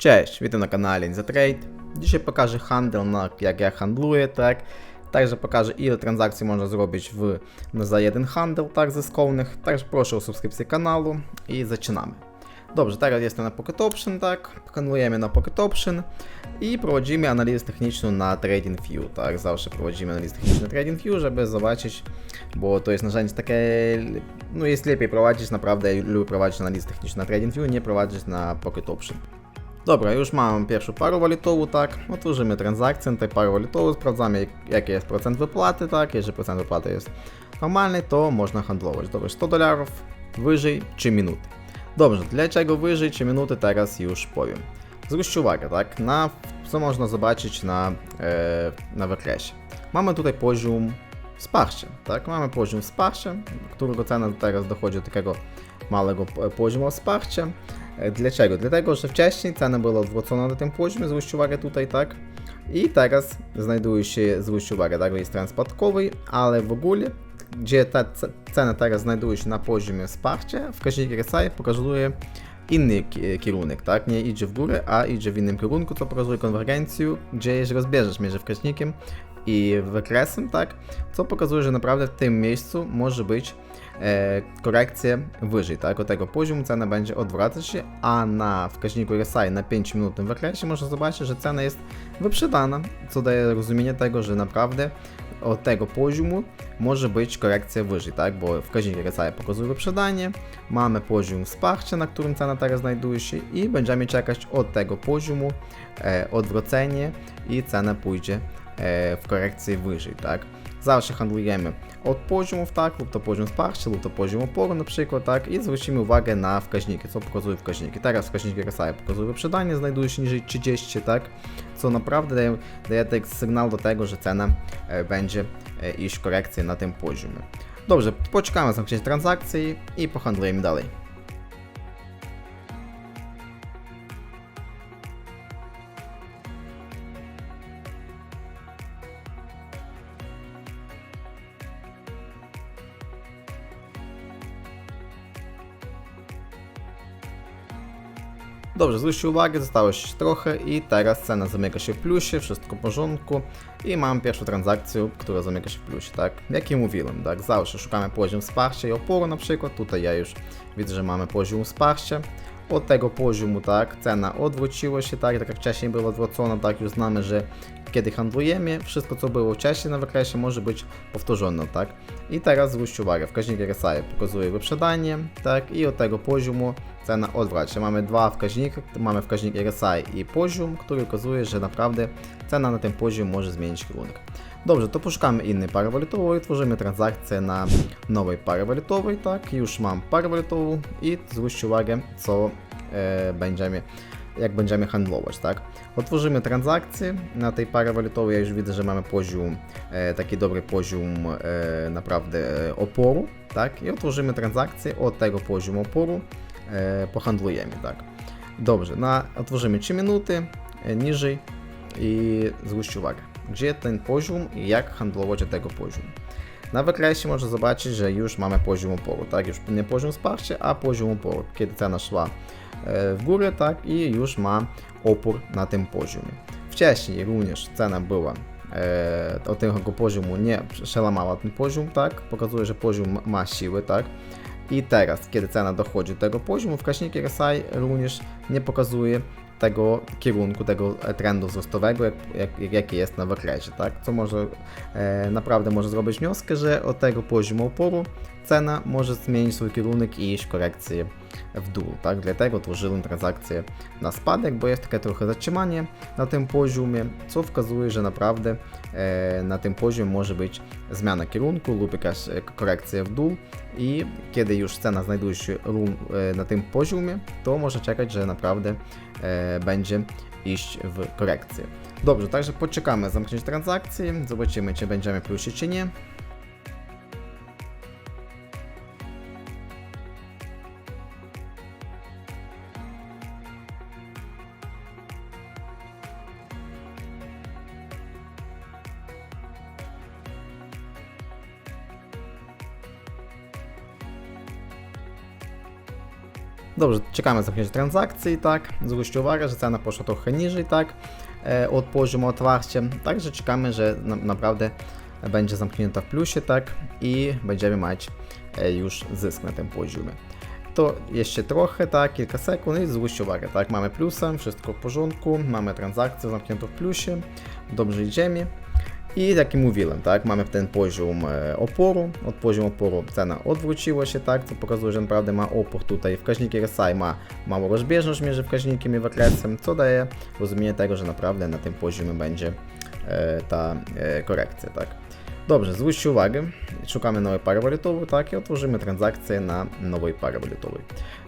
Cześć, witam na kanale InzaTrade. Dzisiaj pokażę handel, na, jak ja handluję, tak. Także pokażę ile transakcji można zrobić w, za jeden handel, tak, zyskownych. Także proszę o subskrypcję kanału i zaczynamy. Dobrze, teraz jestem na Pocket Option, tak, handlujemy na Pocket Option i prowadzimy analizę techniczną na TradingView, tak, zawsze prowadzimy analizę techniczną na TradingView, żeby zobaczyć, bo to jest narzędzie takie, no jest lepiej prowadzić, naprawdę lubię prowadzić analizę techniczną na TradingView, nie prowadzić na Pocket Option. Dobra, już mam pierwszą parę walutową, tak, otworzymy transakcję na tej parę walutową, sprawdzamy jaki jest procent wypłaty, tak, jeżeli procent wypłaty jest normalny, to można handlować. Dobra, 100 dolarów, wyżej 3 minuty. Dobrze, dlaczego wyżej 3 minuty, teraz już powiem. Zwróćcie uwagę, tak, na co można zobaczyć na, e, na wykresie. Mamy tutaj poziom wsparcia, tak, mamy poziom wsparcia, którego cena teraz dochodzi do takiego małego poziomu wsparcia. Dlaczego? Dlatego, że wcześniej cena była odwrócona na tym poziomie, zwróćcie uwagę tutaj, tak? I teraz znajduje się, zwróćcie uwagę, tak, jest trend spadkowy, ale w ogóle, gdzie ta cena teraz znajduje się na poziomie wsparcia, wskaźnik RSI pokazuje inny ki- kierunek, tak? Nie idzie w górę, a idzie w innym kierunku, co pokazuje konwergencję, gdzie jest rozbieżność między wskaźnikiem i wykresem, tak? Co pokazuje, że naprawdę w tym miejscu może być e, korekcję wyżej, tak? Od tego poziomu cena będzie odwracać się, a na wskaźniku RSI na 5 minutowym wykresie można zobaczyć, że cena jest wyprzedana, co daje rozumienie tego, że naprawdę od tego poziomu może być korekcja wyżej, tak? Bo wskaźnik RSI pokazuje wyprzedanie, mamy poziom wsparcia, na którym cena teraz znajduje się i będziemy czekać od tego poziomu e, odwrócenie i cena pójdzie w korekcję wyżej, tak? Zawsze handlujemy od poziomów, tak, lub to poziom wsparcia, lub to poziom oporu na przykład, tak, i zwrócimy uwagę na wskaźniki, co pokazuje wskaźniki. Teraz wskaźnik RSI pokazuje wyprzedanie, znajduje się niżej 30, tak, co naprawdę daje, daje sygnał do tego, że cena e, będzie e, iść w korekcję na tym poziomie. Dobrze, poczekamy zamknięcie transakcji i pohandlujemy dalej. Dobrze, zwróćcie uwagę, zostało jeszcze trochę i teraz cena zamyka się w plusie, wszystko w porządku i mam pierwszą transakcję, która zamyka się w plusie, tak? Jak i mówiłem, tak? Zawsze szukamy poziom wsparcia i oporu na przykład, tutaj ja już widzę, że mamy poziom wsparcia. Od tego poziomu, tak, cena odwróciła się, tak, tak jak wcześniej była odwrócona, tak, już znamy, że kiedy handlujemy, wszystko co było wcześniej na wykresie może być powtórzone, tak. I teraz zwróćcie uwagę, wskaźnik RSI pokazuje wyprzedanie, tak, i od tego poziomu cena odwraca. Mamy dwa wskaźniki, mamy wskaźnik RSI i poziom, który pokazuje, że naprawdę cena na tym poziomie może zmienić kierunek. Dobrze, to poszukamy innej pary walutowej, tworzymy transakcję na nowej pary walutowej, tak, już mam parę walutową i zwróćcie uwagę, co e, będziemy, jak będziemy handlować, tak. Otworzymy transakcję na tej parze walutowej, ja już widzę, że mamy poziom, e, taki dobry poziom e, naprawdę e, oporu, tak, i otworzymy transakcję od tego poziomu oporu, pohandlujemy, tak. Dobrze, na, otworzymy 3 minuty, niżej i zwróćcie uwagę, gdzie ten poziom i jak handlować od tego poziomu. Na wykresie można zobaczyć, że już mamy poziom oporu, tak? Już nie poziom wsparcia, a poziom oporu, kiedy cena szła w górę, tak? I już ma opór na tym poziomie. Wcześniej również cena była e, od tego poziomu nie przełamała ten poziom, tak? Pokazuje, że poziom ma siłę, tak? I teraz, kiedy cena dochodzi do tego poziomu, wskaźnik RSI również nie pokazuje tego kierunku, tego trendu wzrostowego, jak, jak, jaki jest na wykresie, tak? Co może e, naprawdę może zrobić wniosek, że od tego poziomu oporu cena może zmienić swój kierunek i iść korekcję w dół, tak? Dlatego tworzyłem transakcję na spadek, bo jest takie trochę zatrzymanie na tym poziomie, co wskazuje, że naprawdę e, na tym poziomie może być zmiana kierunku lub jakaś e, korekcja w dół i kiedy już cena znajduje się e, na tym poziomie, to może czekać, że naprawdę e, będzie iść w korekcję. Dobrze, także poczekamy zamknięcie transakcji, zobaczymy czy będziemy w plusie czy nie. Dobrze, czekamy zamknięcia transakcji, tak. Zwróćcie uwagę, że cena poszła trochę niżej, tak, e, od poziomu otwarcia. Także czekamy, że na, naprawdę będzie zamknięta w plusie, tak, i będziemy mieć e, już zysk na tym poziomie. To jeszcze trochę, tak, kilka sekund i zwróćcie uwagę, tak, mamy plusem, wszystko w porządku, mamy transakcję zamkniętą w plusie, dobrze idziemy. I jak i mówiłem, tak, mamy ten poziom e, oporu. Od poziomu oporu cena odwróciła się, tak, co pokazuje, że naprawdę ma opór tutaj. Wskaźniki RSI ma małą rozbieżność między wskaźnikiem i wykresem, co daje rozumienie tego, że naprawdę na tym poziomie będzie e, ta e, korekcja, tak. Dobrze, zwróćcie uwagę, szukamy nowej pary walutowej, tak, i otworzymy transakcję na nowej pary walutowej.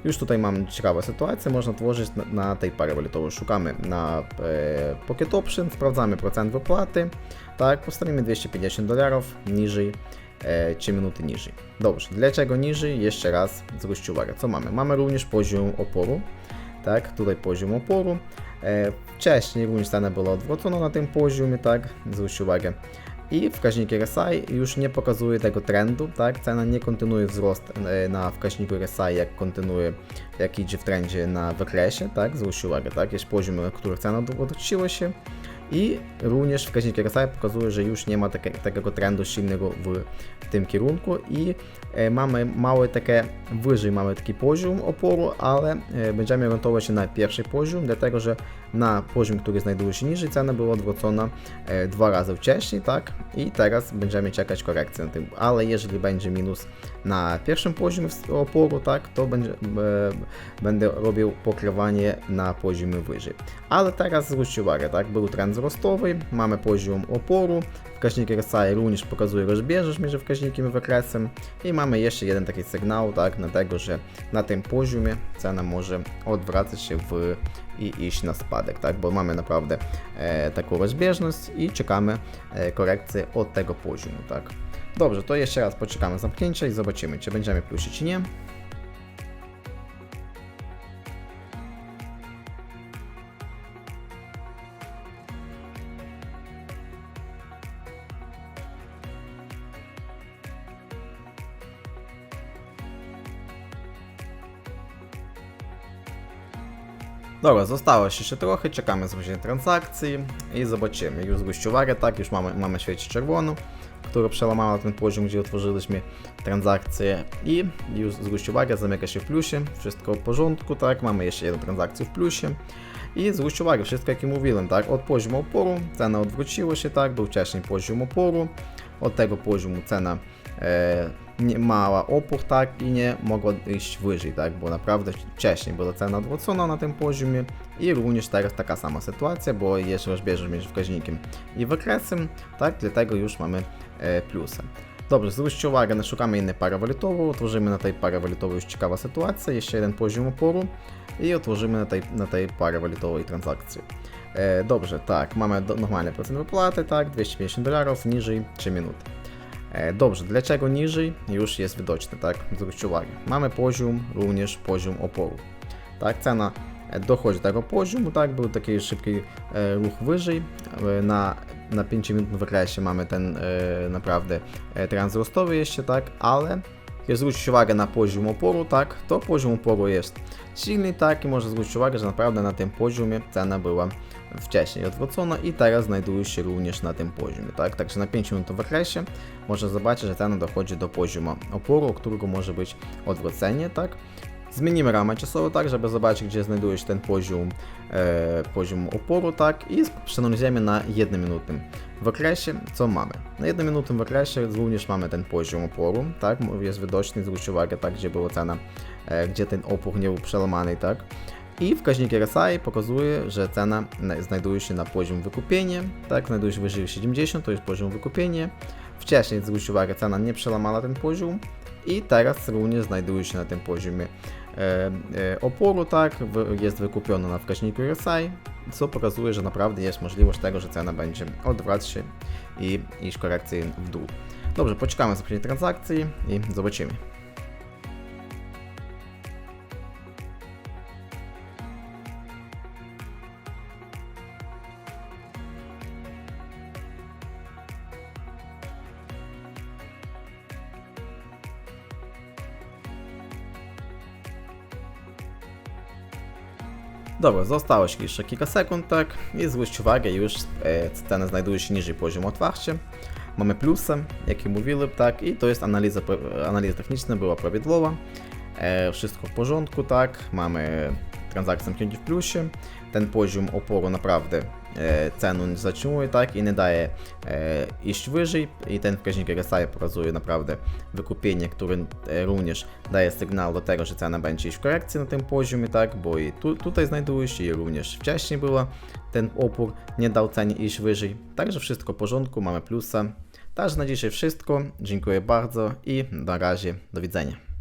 Już tutaj mam ciekawą sytuację, można tworzyć na, na tej pary walutowej. Szukamy na e, Pocket Option, sprawdzamy procent wypłaty, tak, postawimy 250 dolarów niżej, e, 3 minuty niżej. Dobrze, dlaczego niżej? Jeszcze raz zwróćcie uwagę, co mamy. Mamy również poziom oporu, tak, tutaj poziom oporu. E, wcześniej również cena była odwrócona na tym poziomie, tak, zwróćcie uwagę. I wskaźnik RSI już nie pokazuje tego trendu, tak? Cena nie kontynuuje wzrost e, na wskaźniku RSI, jak kontynuuje, jak idzie w trendzie na wykresie, tak? Zwróćcie uwagę, tak? Jest poziom, na których cena odwróciła się i również wskaźnik RSI pokazuje, że już nie ma takie, takiego trendu silnego w tym kierunku i e, mamy małe takie, wyżej mamy taki poziom oporu, ale e, będziemy orientować się na pierwszy poziom, dlatego że na poziom, który znajduje się niżej, cena była odwrócona e, dwa razy wcześniej, tak? I teraz będziemy czekać korekcji na tym, ale jeżeli będzie minus na pierwszym poziomie oporu, tak, to będzie, e, będę robił pokrywanie na poziomie wyżej. Ale teraz zwróćcie uwagę, tak, był trend wzrostowy, mamy poziom oporu, wskaźnik RSI również pokazuje rozbieżność między wskaźnikiem i wykresem i mamy jeszcze jeden taki sygnał, tak, na tego, że na tym poziomie cena może odwracać się w i iść na spadek, tak, bo mamy naprawdę e, taką rozbieżność i czekamy e, korekcję od tego poziomu, tak. Dobrze, to jeszcze raz poczekamy zamknięcia i zobaczymy, czy będziemy plusić, czy nie. Dobra, zostało jeszcze trochę, czekamy zwrócenie transakcji i zobaczymy. Już zwróćcie uwagę, tak, już mamy, mamy świecić czerwoną, która przełamała ten poziom, gdzie otworzyliśmy transakcję i już zwróćcie uwagę, zamyka się w plusie, wszystko w porządku, tak, mamy jeszcze jedną transakcję w plusie. I zwróćcie uwagę, wszystko jak mówiłem, tak, od poziomu oporu cena odwróciła się, tak, był wcześniej poziom oporu, od tego poziomu cena e, nie mała opór, tak, i nie mogła iść wyżej, tak, bo naprawdę wcześniej była cena odwrócona na tym poziomie i również teraz taka sama sytuacja, bo jest rozbieżność między wskaźnikiem i wykresem, tak, dlatego już mamy e, plusem. Dobrze, zwróćcie uwagę, no, szukamy innej pary walutowej, otworzymy na tej parze walutowej już ciekawa sytuacja, jeszcze jeden poziom oporu i otworzymy na tej, na tej parze walutowej transakcję. E, dobrze, tak, mamy do, normalny procent wypłaty, tak, 250 dolarów, niżej 3 minuty. E, Dobrze, dlaczego niżej? Już jest widoczne, tak? Zwróćcie uwagę. Mamy poziom, również poziom oporu. Tak, cena e, dochodzi do tego poziomu, tak? Był taki szybki ruch wyżej. Na, na 5 minut wykresie mamy ten naprawdę e, jeszcze, tak? Ale jak zwrócić uwagę na poziom oporu, tak? To poziom oporu jest silny, tak? I można zwrócić uwagę, że naprawdę na tym poziomie cena była wcześniej odwrócona i teraz znajduje się również na tym poziomie, tak? Także na 5 minut w okresie można zobaczyć, że cena dochodzi do poziomu oporu, którego może być odwrócenie, tak? Zmienimy ramę czasową, tak, żeby zobaczyć, gdzie znajduje się ten poziom, e, poziom oporu, tak, i przeanalizujemy na jednominutnym w okresie, co mamy. Na jednominutnym w okresie również mamy ten poziom oporu, tak, jest widoczny, zwróćcie uwagę, tak, gdzie była cena, e, gdzie ten opór nie był przełamany, tak. I wskaźnik RSI pokazuje, że cena na- znajduje się na poziom wykupienia, tak, znajduje się wyżej 70, to jest poziom wykupienia. Wcześniej, zwróćcie uwagę, cena nie przełamała ten poziom i teraz również znajduje się na tym poziomie oporu, tak, jest wykupiona na wskaźniku RSI, co pokazuje, że naprawdę jest możliwość tego, że cena będzie odwracać się i iść korekcję w dół. Dobrze, poczekamy na transakcji i zobaczymy. Dobra, zostało jeszcze kilka sekund, tak? I zwróćcie uwagę, już e, znajduje się niżej poziomu otwarcie. Mamy plusy, jak i mówiłem, tak? I to jest analiza, analiza techniczna była prawidłowa. E, wszystko w porządku, tak? Mamy transakcję w plusie. Ten poziom oporu naprawdę e, cenu nie zatrzymuje, tak? I nie daje e, iść wyżej. I ten wskaźnik RSI pokazuje naprawdę wykupienie, które e, również daje sygnał do tego, że cena będzie iść w korekcji na tym poziomie, tak? Bo i tu, tutaj znajduje się i również wcześniej była ten opór, nie dał cenie iść wyżej. Także wszystko w porządku, mamy plusa. Także na dzisiaj wszystko. Dziękuję bardzo i na razie, do widzenia.